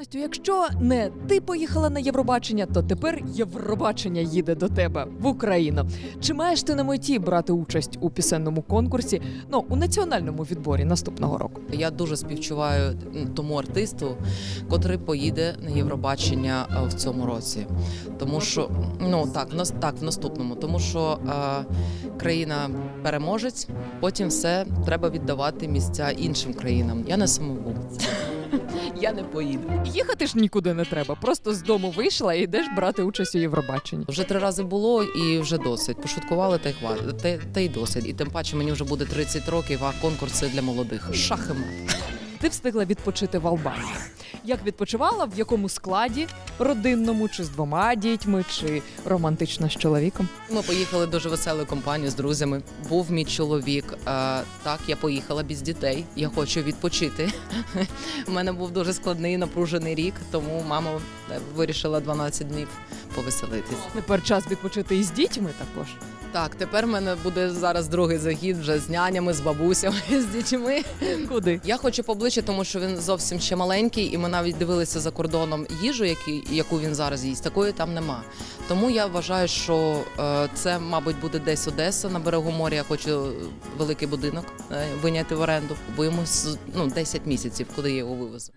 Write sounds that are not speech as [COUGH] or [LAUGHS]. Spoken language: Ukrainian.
Настю, якщо не ти поїхала на Євробачення, то тепер Євробачення їде до тебе в Україну. Чи маєш ти на меті брати участь у пісенному конкурсі? Ну у національному відборі наступного року? Я дуже співчуваю тому артисту, котрий поїде на Євробачення е, в цьому році. Тому що ну так, так в наступному, тому що е, країна переможець, потім все треба віддавати місця іншим країнам. Я не самоволець. Я не поїду. Їхати ж нікуди не треба. Просто з дому вийшла і йдеш брати участь у Євробаченні. Вже три рази було і вже досить. Пошуткували та й хватить. Та, та й досить. І тим паче мені вже буде 30 років, а конкурси для молодих. Шах мат. Ти встигла відпочити в Албанії. Як відпочивала, в якому складі родинному, чи з двома дітьми, чи романтично з чоловіком? Ми поїхали дуже веселою компанією з друзями. Був мій чоловік. Так, я поїхала без дітей. Я хочу відпочити. [LAUGHS] У мене був дуже складний напружений рік, тому мама е, вирішила 12 днів повеселитись. Тепер час відпочити і з дітьми також. Так, тепер в мене буде зараз другий загід вже з нянями, з бабусями, [LAUGHS] з дітьми. Куди? Я хочу поближче, тому що він зовсім ще маленький, і ми навіть дивилися за кордоном їжу, які, яку він зараз їсть. Такої там нема. Тому я вважаю, що е, це, мабуть, буде десь Одеса на берегу моря. Я хочу великий будинок е, виняти в оренду, бо йому ну, 10 місяців, куди я його вивезу.